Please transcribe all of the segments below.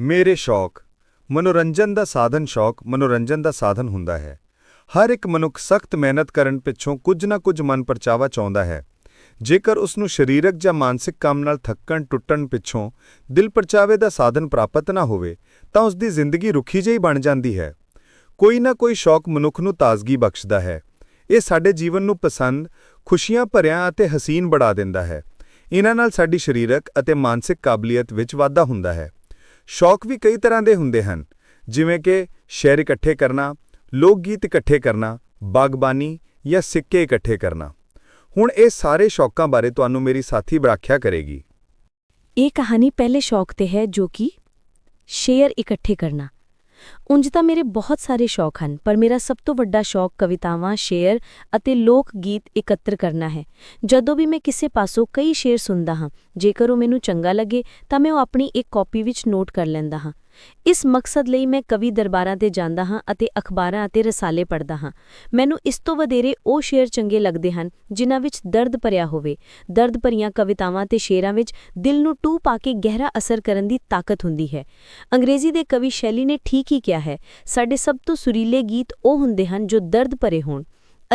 ਮੇਰੇ ਸ਼ੌਕ, ਮਨੋਰੰਜਨ ਦਾ ਸਾਧਨ ਸ਼ੌਕ, ਮਨੋਰੰਜਨ ਦਾ ਸਾਧਨ ਹੁੰਦਾ ਹੈ। ਹਰ ਇੱਕ ਮਨੁੱਖ ਸਖਤ ਮਿਹਨਤ ਕਰਨ ਪਿੱਛੋਂ ਕੁਝ ਨਾ ਕੁਝ ਮਨ ਪਰਚਾਵਾ ਚਾਹੁੰਦਾ ਹੈ। ਜੇਕਰ ਉਸ ਨੂੰ ਸਰੀਰਕ ਜਾਂ ਮਾਨਸਿਕ ਕੰਮ ਨਾਲ ਥੱਕਣ, ਟੁੱਟਣ ਪਿੱਛੋਂ ਦਿਲ ਪਰਚਾਵੇ ਦਾ ਸਾਧਨ ਪ੍ਰਾਪਤ ਨਾ ਹੋਵੇ, ਤਾਂ ਉਸ ਦੀ ਜ਼ਿੰਦਗੀ ਰੁੱਖੀ ਜਿਹੀ ਬਣ ਜਾਂਦੀ ਹੈ। ਕੋਈ ਨਾ ਕੋਈ ਸ਼ੌਕ ਮਨੁੱਖ ਨੂੰ ਤਾਜ਼ਗੀ ਬਖਸ਼ਦਾ ਹੈ। ਇਹ ਸਾਡੇ ਜੀਵਨ ਨੂੰ ਪਸੰਦ, ਖੁਸ਼ੀਆਂ ਭਰਿਆ ਅਤੇ ਹਸੀਨ ਬਣਾ ਦਿੰਦਾ ਹੈ। ਇਹਨਾਂ ਨਾਲ ਸਾਡੀ ਸਰੀਰਕ ਅਤੇ ਮਾਨਸਿਕ ਕਾਬਲੀਅਤ ਵਿੱਚ ਵਾਧਾ ਹੁੰਦਾ ਹੈ। ਸ਼ੌਕ ਵੀ ਕਈ ਤਰ੍ਹਾਂ ਦੇ ਹੁੰਦੇ ਹਨ, ਜਿਵੇਂ ਕਿ ਸ਼ੇਅਰ ਇਕੱਠੇ ਕਰਨਾ ਲੋਕ ਗੀਤ ਇਕੱਠੇ ਕਰਨਾ, ਬਾਗਬਾਨੀ ਜਾਂ ਸਿੱਕੇ ਇਕੱਠੇ ਕਰਨਾ। ਹੁਣ ਇਹ ਸਾਰੇ ਸ਼ੌਕਾਂ ਬਾਰੇ ਤੁਹਾਨੂੰ ਮੇਰੀ ਸਾਥੀ ਵਿਆਖਿਆ ਕਰੇਗੀ। ਇਹ ਕਹਾਣੀ ਪਹਿਲੇ ਸ਼ੌਕ ਤੇ ਹੈ ਜੋ ਕਿ ਸ਼ੇਅਰ ਇਕੱਠੇ ਕਰਨਾ। ਉਂਝ ਤਾਂ ਮੇਰੇ ਬਹੁਤ ਸਾਰੇ ਸ਼ੌਕ ਹਨ, ਪਰ ਮੇਰਾ ਸਭ ਤੋਂ ਵੱਡਾ ਸ਼ੌਕ ਕਵਿਤਾਵਾਂ, ਸ਼ੇਅਰ ਅਤੇ ਲੋਕ ਗੀਤ ਇਕੱਤਰ ਕਰਨਾ ਹੈ। ਜਦੋਂ ਵੀ ਮੈਂ ਕਿਸੇ ਪਾਸੋਂ ਕਈ ਸ਼ੇਅਰ ਸੁਣਦਾ ਹਾਂ, ਜੇਕਰ ਉਹ ਮੈਨੂੰ ਚੰਗਾ ਲੱਗੇ, ਤਾਂ ਮੈਂ ਉਹ ਆਪਣੀ ਇੱਕ ਕਾਪੀ ਵਿੱਚ ਨੋਟ ਕਰ ਲੈਂਦਾ ਹਾਂ। ਇਸ ਮਕਸਦ ਲਈ ਮੈਂ ਕਵੀ ਦਰਬਾਰਾਂ ਤੇ ਜਾਂਦਾ ਹਾਂ ਅਤੇ ਅਖਬਾਰਾਂ ਅਤੇ ਰਸਾਲੇ ਪੜ੍ਹਦਾ ਹਾਂ। ਮੈਨੂੰ ਇਸ ਤੋਂ ਵਧੇਰੇ ਉਹ ਸ਼ੇਅਰ ਚੰਗੇ ਲੱਗਦੇ ਹਨ, ਜਿਨ੍ਹਾਂ ਵਿੱਚ ਦਰਦ ਭਰਿਆ ਹੋਵੇ। ਦਰਦ ਭਰੀਆਂ ਕਵਿਤਾਵਾਂ ਤੇ ਸ਼ੇਅਰਾਂ ਵਿੱਚ ਦਿਲ ਨੂੰ ਟੂ ਪਾ ਕੇ ਗਹਿਰਾ ਅਸਰ ਕਰਨ ਦੀ ਤਾਕਤ ਹੁੰਦੀ ਹੈ। ਅੰਗਰੇਜ਼ੀ ਦੇ ਕਵੀ ਸ਼ੈਲੀ ਨੇ ਠੀਕ ਹੀ ਕਿਹਾ ਹੈ, ਸਾਡੇ ਸਭ ਤੋਂ ਸੁਰੀਲੇ ਗੀਤ ਉਹ ਹੁੰਦੇ ਹਨ ਜੋ ਦਰਦ ਭਰੇ ਹੋਣ।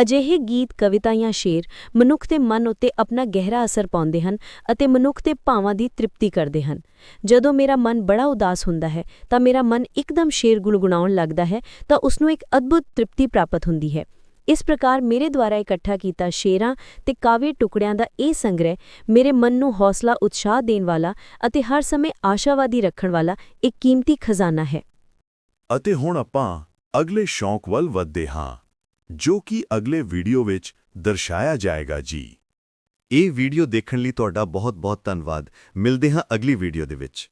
ਅਜਿਹੇ ਗੀਤ, ਕਵਿਤਾ ਜਾਂ ਸ਼ੇਰ ਮਨੁੱਖ ਦੇ ਮਨ ਉੱਤੇ ਆਪਣਾ ਗਹਿਰਾ ਅਸਰ ਪਾਉਂਦੇ ਹਨ ਅਤੇ ਮਨੁੱਖ ਦੇ ਭਾਵਾਂ ਦੀ ਤ੍ਰਿਪਤੀ ਕਰਦੇ ਹਨ। ਜਦੋਂ ਮੇਰਾ ਮਨ ਬੜਾ ਉਦਾਸ ਹੁੰਦਾ ਹੈ, ਤਾਂ ਮੇਰਾ ਮਨ ਇੱਕਦਮ ਸ਼ੇਰ ਗੁਣਗੁਣਾਉਣ ਲੱਗਦਾ ਹੈ, ਤਾਂ ਉਸ ਨੂੰ ਇੱਕ ਅਦਭੁਤ ਤ੍ਰਿਪਤੀ ਪ੍ਰਾਪਤ ਹੁੰਦੀ ਹੈ। ਇਸ ਪ੍ਰਕਾਰ ਮੇਰੇ ਦੁਆਰਾ ਇਕੱਠਾ ਕੀਤਾ ਸ਼ੇਰਾਂ ਤੇ ਕਾਵਿ ਟੁਕੜਿਆਂ ਦਾ ਇਹ ਸੰਗ੍ਰਹਿ ਮੇਰੇ ਮਨ ਨੂੰ ਹੌਸਲਾ, ਉਤਸ਼ਾਹ ਦੇਣ ਵਾਲਾ ਅਤੇ ਹਰ ਸਮੇਂ ਆਸ਼ਾਵਾਦੀ ਰੱਖਣ ਵਾਲਾ ਇੱਕ ਕੀਮਤੀ ਖਜ਼ਾਨਾ ਹੈ। ਅਤੇ ਹੁਣ ਆਪਾਂ ਅਗਲੇ ਸ਼ੌਂਕ ਵੱਲ ਵਧਦੇ ਹਾਂ। ਜੋ ਕਿ ਅਗਲੇ ਵੀਡੀਓ ਵਿੱਚ ਦਰਸਾਇਆ ਜਾਏਗਾ ਜੀ। ਇਹ ਵੀਡੀਓ ਦੇਖਣ ਲਈ ਤੁਹਾਡਾ ਬਹੁਤ-ਬਹੁਤ ਧੰਨਵਾਦ। ਮਿਲਦੇ ਹਾਂ ਅਗਲੀ ਵੀਡੀਓ ਦੇ ਵਿੱਚ।